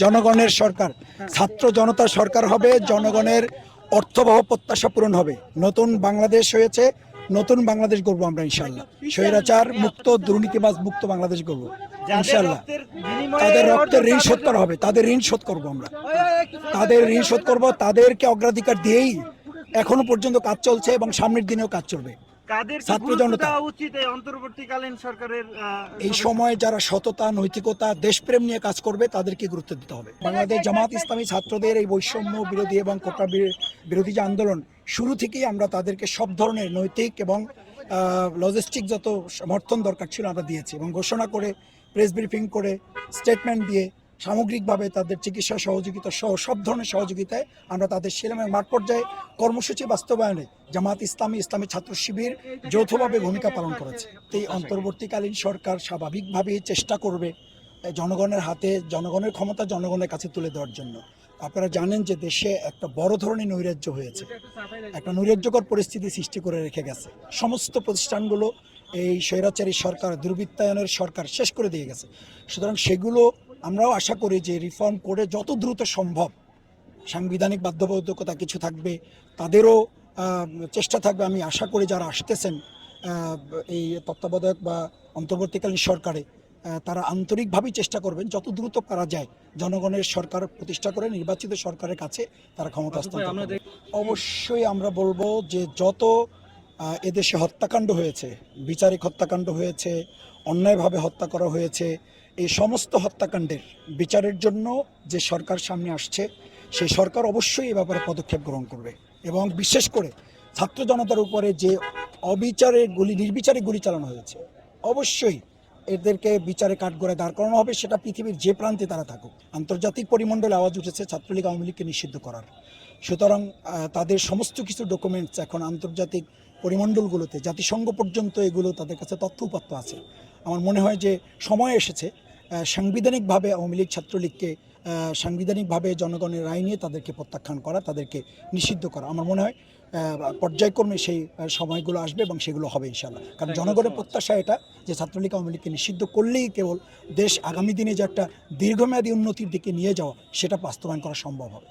জনগণের সরকার, ছাত্র জনতার সরকার হবে, জনগণের অর্থবহ প্রত্যাশা পূরণ হবে। নতুন বাংলাদেশ হয়েছে, নতুন বাংলাদেশ গড়বো আমরা ইনশাল্লাহ স্বৈরাচার মুক্ত, দুর্নীতিবাজ, মুক্ত বাংলাদেশ গড়বো ইনশাল্লাহ তাদের রক্তের ঋণ শোধ করা হবে, তাদের ঋণ শোধ করব আমরা। তাদের ঋণ শোধ করব, তাদেরকে অগ্রাধিকার দিয়েই এখনও পর্যন্ত কাজ চলছে এবং সামনের দিনেও কাজ চলবে। কাদের উচিত এই অন্তর্বর্তীকালীন সরকারের এই সময় যারা সততা নৈতিকতা দেশপ্রেম নিয়ে কাজ করবে তাদেরকে গুরুত্ব দিতে হবে। বাংলাদেশ জামাত ইসলামী ছাত্রদের এই বৈষম্য বিরোধী এবং কোটা বিরোধী যে আন্দোলন শুরু থেকেই আমরা তাদেরকে সব ধরনের নৈতিক এবং লজিস্টিক যত সমর্থন দরকার ছিল আমরা দিয়েছি এবং ঘোষণা করে প্রেস ব্রিফিং করে স্টেটমেন্ট দিয়ে সামগ্রিকভাবে তাদের চিকিৎসা সহযোগিতা সহ সব ধরনের সহযোগিতায় আমরা তাদের শিলামের মাঠ পর্যায়ে কর্মসূচি বাস্তবায়নে জামাত ইসলামী ইসলামী ছাত্র শিবির যৌথভাবে ভূমিকা পালন করেছে। এই অন্তর্বর্তীকালীন সরকার স্বাভাবিকভাবেই চেষ্টা করবে জনগণের হাতে, জনগণের ক্ষমতা জনগণের কাছে তুলে দেওয়ার জন্য। আপনারা জানেন যে দেশে একটা বড় ধরনের নৈরাজ্য হয়েছে। একটা নৈরাজ্যকর পরিস্থিতি সৃষ্টি করে রেখে গেছে। সমস্ত প্রতিষ্ঠানগুলো এই স্বৈরাচারী সরকার, দুর্বৃত্তায়নের সরকার শেষ করে দিয়ে গেছে। সুতরাং সেগুলো আমরাও আশা করি যে রিফর্ম করে যত দ্রুত সম্ভব সাংবিধানিক বাধ্যবাধকতা কিছু থাকবে তাদেরও চেষ্টা থাকবে। আমি আশা করি যারা আসতেছেন এই তত্ত্বাবধায়ক বা অন্তর্বর্তীকালীন সরকারে তারা আন্তরিকভাবেই চেষ্টা করবেন যত দ্রুত পারা যায় জনগণের সরকার প্রতিষ্ঠা করে নির্বাচিত সরকারের কাছে তারা ক্ষমতা হস্তান্তর অবশ্যই আমরা বলব যে যত এদেশে হত্যাকাণ্ড হয়েছে বিচারিক হত্যাকাণ্ড হয়েছে অন্যায়ভাবে হত্যা করা হয়েছে এই সমস্ত হত্যাকাণ্ডের বিচারের জন্য যে সরকার সামনে আসছে, সেই সরকার অবশ্যই এ ব্যাপারে পদক্ষেপ গ্রহণ করবে এবং বিশেষ করে ছাত্র জনতার উপরে যে অবিচারে গুলি, নির্বিচারে গুলি চালানো হয়েছে, অবশ্যই এদেরকে বিচারে কাঠগড়ায় দাঁড় করানো হবে, সেটা পৃথিবীর যে প্রান্তে তারা থাকুক। আন্তর্জাতিক পরিমণ্ডলে আওয়াজ উঠেছে, ছাত্রলীগ আওয়ামী লীগকে নিষিদ্ধ করার। সুতরাং তাদের সমস্ত কিছু ডকুমেন্টস এখন আন্তর্জাতিক পরিমণ্ডলগুলোতে, জাতিসংঘ পর্যন্ত এগুলো তাদের কাছে তথ্য উপাত্ত আছে। আমার মনে হয় যে সময় এসেছে সাংবিধানিকভাবে আওয়ামী লীগ ছাত্রলীগকে সাংবিধানিকভাবে জনগণের রায় নিয়ে তাদেরকে প্রত্যাখ্যান করা তাদেরকে নিষিদ্ধ করা। আমার মনে হয় পর্যায়ক্রমে সেই সময়গুলো আসবে এবং সেগুলো হবে ইনশাল্লাহ কারণ জনগণের প্রত্যাশা এটা যে ছাত্রলীগ আওয়ামী লীগকে নিষিদ্ধ করলেই কেবল দেশ আগামী দিনে যে একটা দীর্ঘমেয়াদী উন্নতির দিকে নিয়ে যাওয়া সেটা বাস্তবায়ন করা সম্ভব হবে।